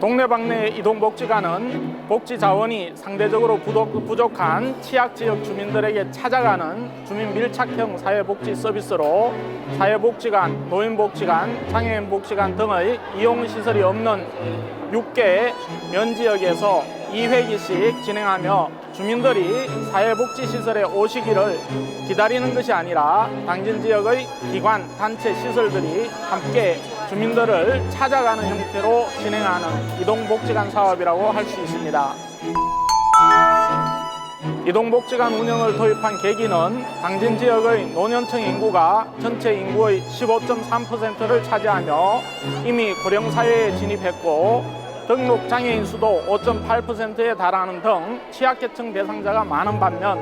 동네방네 이동복지관은 복지 자원이 상대적으로 부족- 부족한 취약 지역 주민들에게 찾아가는 주민 밀착형 사회복지 서비스로 사회복지관, 노인복지관, 장애인복지관 등의 이용 시설이 없는 6개 면 지역에서 2회기씩 진행하며 주민들이 사회복지시설에 오시기를 기다리는 것이 아니라 당진 지역의 기관, 단체 시설들이 함께 주민들을 찾아가는 형태로 진행하는 이동복지관 사업이라고 할 수 있습니다. 이동복지관 운영을 도입한 계기는 당진 지역의 노년층 인구가 전체 인구의 15.3%를 차지하며 이미 고령사회에 진입했고 등록 장애인 수도 5.8%에 달하는 등 취약계층 대상자가 많은 반면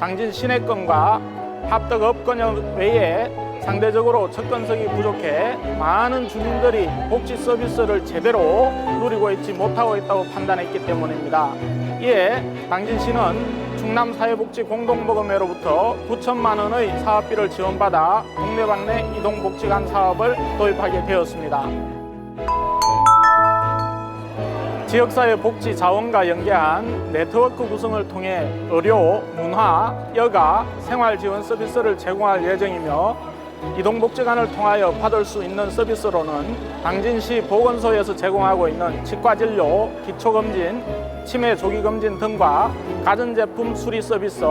당진 시내권과 합덕 업권역 외에 상대적으로 접근성이 부족해 많은 주민들이 복지 서비스를 제대로 누리고 있지 못하고 있다고 판단했기 때문입니다. 이에 당진시는 충남사회복지 공동모금회로부터 9천만 원의 사업비를 지원받아 동네방네 이동복지관 사업을 도입하게 되었습니다. 지역사회 복지 자원과 연계한 네트워크 구성을 통해 의료, 문화, 여가, 생활 지원 서비스를 제공할 예정이며 이동 복지관을 통하여 받을 수 있는 서비스로는 당진시 보건소에서 제공하고 있는 치과진료, 기초검진, 치매 조기검진 등과 가전제품 수리 서비스,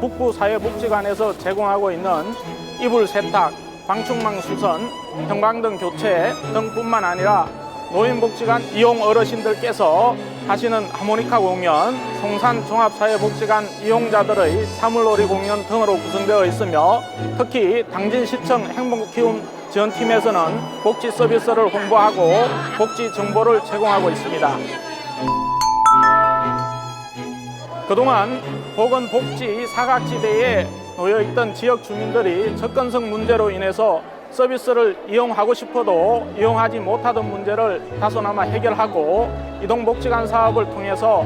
북부사회복지관에서 제공하고 있는 이불 세탁, 방충망 수선, 형광등 교체 등뿐만 아니라 노인복지관 이용 어르신들께서 하시는 하모니카 공연, 송산 종합사회복지관 이용자들의 사물놀이 공연 등으로 구성되어 있으며 특히 당진시청 행복키움 지원팀에서는 복지 서비스를 홍보하고 복지 정보를 제공하고 있습니다. 그동안 보건복지 사각지대에 놓여있던 지역 주민들이 접근성 문제로 인해서 서비스를 이용하고 싶어도 이용하지 못하던 문제를 다소나마 해결하고 이동 복지관 사업을 통해서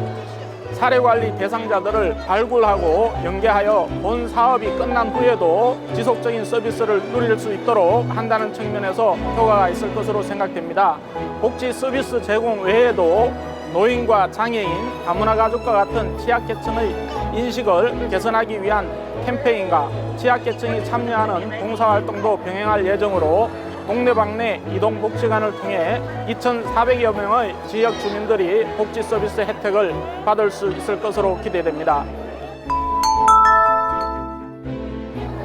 사례관리 대상자들을 발굴하고 연계하여 본 사업이 끝난 후에도 지속적인 서비스를 누릴 수 있도록 한다는 측면에서 효과가 있을 것으로 생각됩니다. 복지 서비스 제공 외에도 노인과 장애인, 다문화 가족과 같은 취약계층의 인식을 개선하기 위한 캠페인과 취약계층이 참여하는 봉사활동도 병행할 예정으로 동네방네 이동복지관을 통해 2,400여 명의 지역 주민들이 복지 서비스 혜택을 받을 수 있을 것으로 기대됩니다.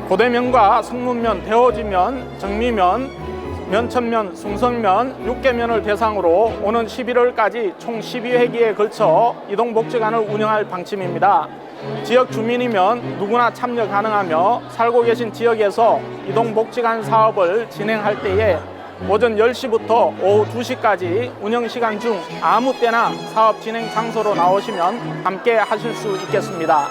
고대면과 성문면, 대호지면, 정미면, 면천면, 숭성면, 육계면을 대상으로 오는 11월까지 총 12회기에 걸쳐 이동복지관을 운영할 방침입니다. 지역 주민이면 누구나 참여 가능하며 살고 계신 지역에서 이동복지관 사업을 진행할 때에 오전 10시부터 오후 2시까지 운영 시간 중 아무 때나 사업 진행 장소로 나오시면 함께 하실 수 있겠습니다.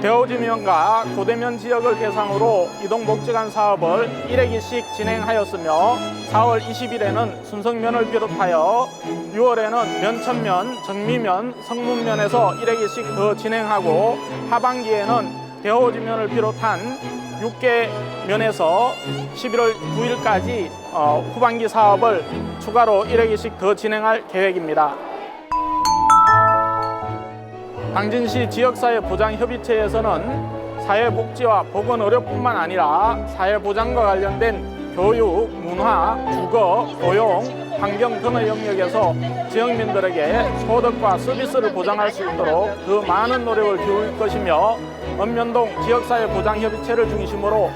대호지면과 고대면 지역을 대상으로 이동복지관 사업을 1회기씩 진행하였으며 4월 20일에는 순성면을 비롯하여 6월에는 면천면, 정미면, 성문면에서 1회기씩 더 진행하고 하반기에는 대호지면을 비롯한 6개 면에서 11월 9일까지 어, 후반기 사업을 추가로 1회기씩 더 진행할 계획입니다. 당진시 지역사회 보장협의체에서는 사회복지와 보건의료뿐만 아니라 사회보장과 관련된 교육, 문화, 주거, 고용, 환경 등의 영역에서 지역민들에게 소득과 서비스를 보장할 수 있도록 더 많은 노력을 기울일 것이며 읍면동 지역사회 보장협의체를 중심으로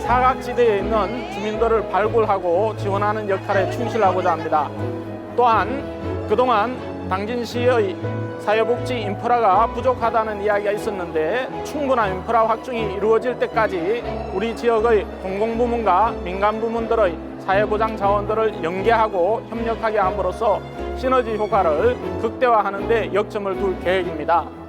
사각지대에 있는 주민들을 발굴하고 지원하는 역할에 충실하고자 합니다. 또한 그동안 당진시의 사회복지 인프라가 부족하다는 이야기가 있었는데 충분한 인프라 확충이 이루어질 때까지 우리 지역의 공공부문과 민간부문들의 사회보장 자원들을 연계하고 협력하게 함으로써 시너지 효과를 극대화하는 데 역점을 둘 계획입니다.